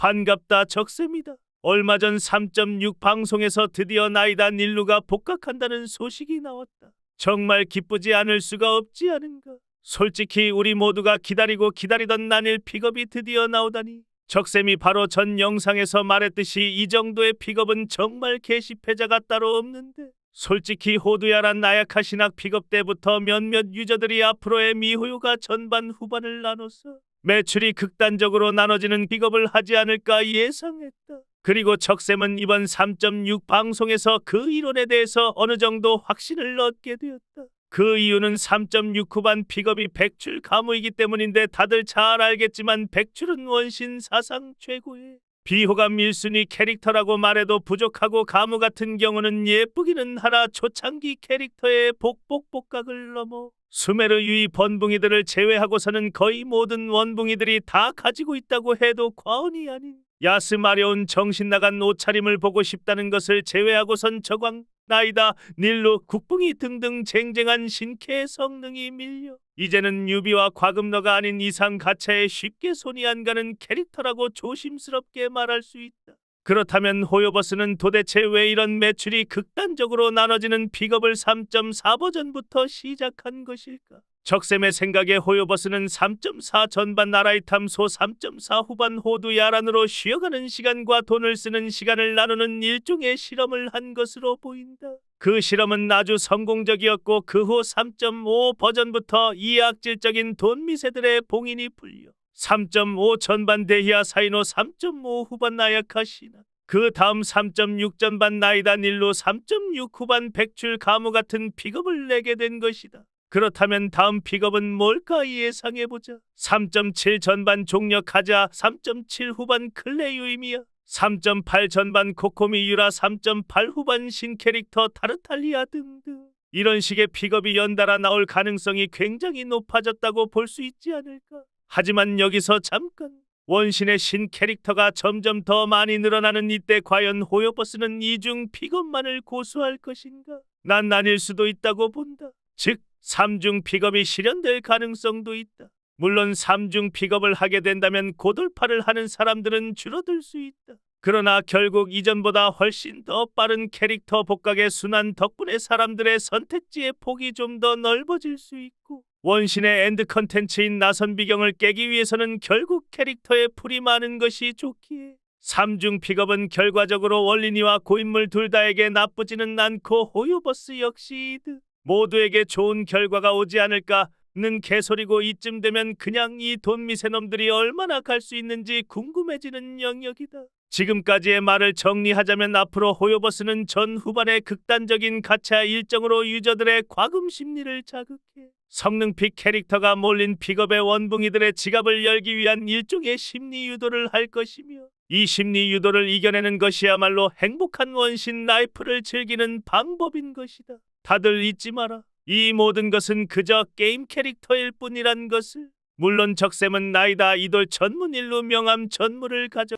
반갑다 적셈이다. 얼마 전 3.6 방송에서 드디어 나이다 닐루가 복학한다는 소식이 나왔다. 정말 기쁘지 않을 수가 없지 않은가. 솔직히 우리 모두가 기다리고 기다리던 난일 픽업이 드디어 나오다니. 적셈이 바로 전 영상에서 말했듯이 이 정도의 픽업은 정말 게시패자가 따로 없는데. 솔직히 호두야란 나약한 신학 픽업 때부터 몇몇 유저들이 앞으로의 미호요가 전반 후반을 나눠서 매출이 극단적으로 나눠지는 픽업을 하지 않을까 예상했다. 그리고 적셈은 이번 3.6 방송에서 그 이론에 대해서 어느 정도 확신을 얻게 되었다. 그 이유는 3.6 후반 픽업이 백출 가무이기 때문인데 다들 잘 알겠지만 백출은 원신 사상 최고의 비호감 1순위 캐릭터라고 말해도 부족하고 가무 같은 경우는 예쁘기는 하나 초창기 캐릭터의 복복복각을 넘어 수메르 유이 번붕이들을 제외하고서는 거의 모든 원붕이들이 다 가지고 있다고 해도 과언이 아닌 야스 마려운 정신 나간 옷차림을 보고 싶다는 것을 제외하고선 저광 나이다 닐루 국붕이 등등 쟁쟁한 신캐 성능이 밀려 이제는 유비와 과금너가 아닌 이상 가차에 쉽게 손이 안 가는 캐릭터라고 조심스럽게 말할 수 있다. 그렇다면 호요버스는 도대체 왜 이런 매출이 극단적으로 나눠지는 픽업을 3.4 버전부터 시작한 것일까? 적셈의 생각에 호요버스는 3.4 전반 나라의 탐소 3.4 후반 호두 야란으로 쉬어가는 시간과 돈을 쓰는 시간을 나누는 일종의 실험을 한 것으로 보인다. 그 실험은 아주 성공적이었고 그 후 3.5 버전부터 이악질적인 돈 미세들의 봉인이 풀려 3.5 전반 데히아 사이노 3.5 후반 나야카 시나 그 다음 3.6 전반 나이다 닐로 3.6 후반 백출 가무 같은 픽업을 내게 된 것이다. 그렇다면 다음 픽업은 뭘까 예상해보자. 3.7 전반 종력 하자 3.7 후반 클레유임이야. 3.8 전반 코코미 유라 3.8 후반 신캐릭터 타르탈리아 등등. 이런 식의 픽업이 연달아 나올 가능성이 굉장히 높아졌다고 볼 수 있지 않을까. 하지만 여기서 잠깐 원신의 신 캐릭터가 점점 더 많이 늘어나는 이때 과연 호요버스는 이중 픽업만을 고수할 것인가? 난 나뉠 수도 있다고 본다. 즉 3중 픽업이 실현될 가능성도 있다. 물론 3중 픽업을 하게 된다면 고돌파를 하는 사람들은 줄어들 수 있다. 그러나 결국 이전보다 훨씬 더 빠른 캐릭터 복각의 순환 덕분에 사람들의 선택지의 폭이 좀 더 넓어질 수 있고 원신의 엔드 컨텐츠인 나선 비경을 깨기 위해서는 결국 캐릭터의 풀이 많은 것이 좋기에 3중 픽업은 결과적으로 원린이와 고인물 둘 다에게 나쁘지는 않고 호요버스 역시 이득. 모두에게 좋은 결과가 오지 않을까는 개소리고 이쯤 되면 그냥 이 돈 미세놈들이 얼마나 갈 수 있는지 궁금해지는 영역이다. 지금까지의 말을 정리하자면 앞으로 호요버스는 전 후반의 극단적인 가차 일정으로 유저들의 과금 심리를 자극해 성능픽 캐릭터가 몰린 픽업의 원붕이들의 지갑을 열기 위한 일종의 심리 유도를 할 것이며 이 심리 유도를 이겨내는 것이야말로 행복한 원신 라이프를 즐기는 방법인 것이다. 다들 잊지 마라. 이 모든 것은 그저 게임 캐릭터일 뿐이란 것을. 물론 적셈은 나이다 이돌 전문 일로 명함 전무를 가져